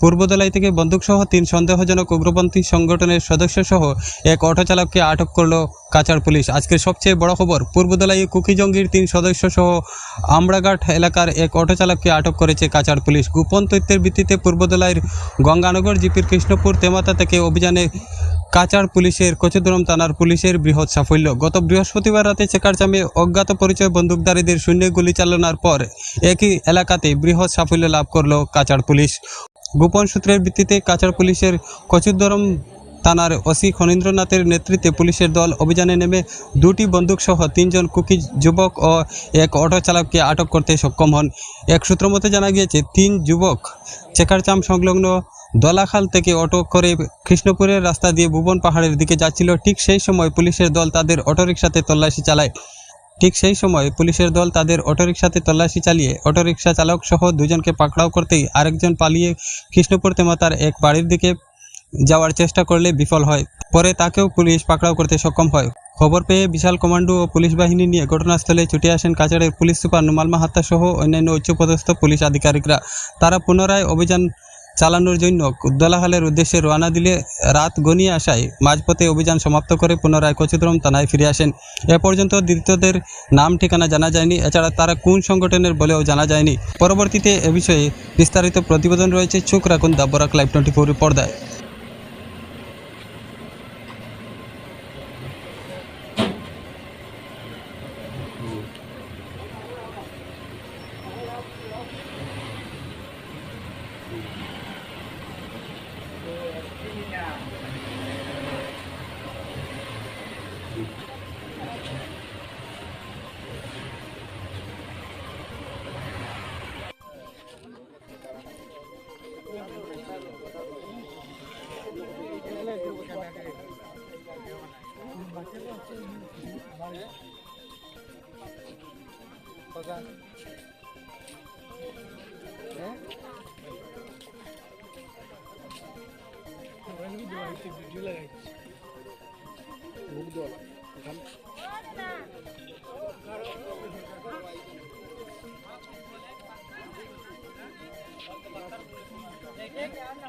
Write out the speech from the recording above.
পূর্বদলাই থেকে বন্দুকসহ তিন সন্দেহজনক উগ্রপন্থী সংগঠনের সদস্যসহ এক অটো চালককে আটক করল কাচার পুলিশ। আজকের সবচেয়ে বড় খবর পূর্বদলাই কুকি জঙ্গির তিন সদস্যসহ আমরাঘাট এলাকার এক অটো চালককে আটক করেছে কাচার পুলিশ। গোপন তথ্যের ভিত্তিতে পূর্বদলাইয়ের গঙ্গানগর, জিপির কৃষ্ণপুর, তেমাতা থেকে অভিযানে কাচার পুলিশের কচুদরম থানার পুলিশের বৃহৎ সাফল্য। গত বৃহস্পতিবার রাতে চেকারচামে অজ্ঞাত পরিচয় বন্দুকধারীদের শূন্য গুলি চালানোর পর একই এলাকাতে বৃহৎ সাফল্য লাভ করল কাচার পুলিশ। গোপন সূত্রের ভিত্তিতে কাছাড় পুলিশের কচুদরম থানার ওসি খনীন্দ্রনাথের নেতৃত্বে পুলিশের দল অভিযানে নেমে দুটি বন্দুকসহ তিনজন কুকি যুবক ও এক অটো চালককে আটক করতে সক্ষম হন। এক সূত্র মতে জানা গিয়েছে, তিন যুবক চেকারচাম সংলগ্ন দলাখাল থেকে অটো করে কৃষ্ণপুরের রাস্তা দিয়ে ভুবন পাহাড়ের দিকে যাচ্ছিল। ঠিক সেই সময় পুলিশের দল তাদের অটোরিকশাতে তল্লাশি চালায়। ঠিক সেই সময় পুলিশের দল তাদের অটোরিকশাতে তল্লাশি চালিয়ে অটোরিকশা চালক সহ দুজনকে পাকড়াও করতেই আরেকজন পালিয়ে কৃষ্ণপুর তেমাতার এক বাড়ির দিকে যাওয়ার চেষ্টা করলে বিফল হয়। পরে তাকেও পুলিশ পাকড়াও করতে সক্ষম হয়। খবর পেয়ে বিশাল কমান্ডো ও পুলিশ বাহিনী নিয়ে ঘটনাস্থলে ছুটে আসেন কাছাড়ের পুলিশ সুপার নুমাল মাহাত্তা সহ অন্যান্য উচ্চপদস্থ পুলিশ আধিকারিকরা। তারা পুনরায় অভিযান চালানোর জন্য দলাহালের উদ্দেশ্যে রওনা দিলে রাত গনিয়ে আসায় মাঝপথে অভিযান সমাপ্ত করে পুনরায় কচুদ্রম থানায় ফিরে আসেন। এ পর্যন্ত ধৃতদের নাম ঠিকানা জানা যায়নি। এছাড়া তারা কোন সংগঠনের বলেও জানা যায়নি। পরবর্তীতে এ বিষয়ে বিস্তারিত প্রতিবেদন রয়েছে। চোখ রাখুন দাবরাক লাইভ টোয়েন্টি ফোর পর্দায়। Pagan. Eh? When we do it, did you like? Move the Come. देखे क्या ना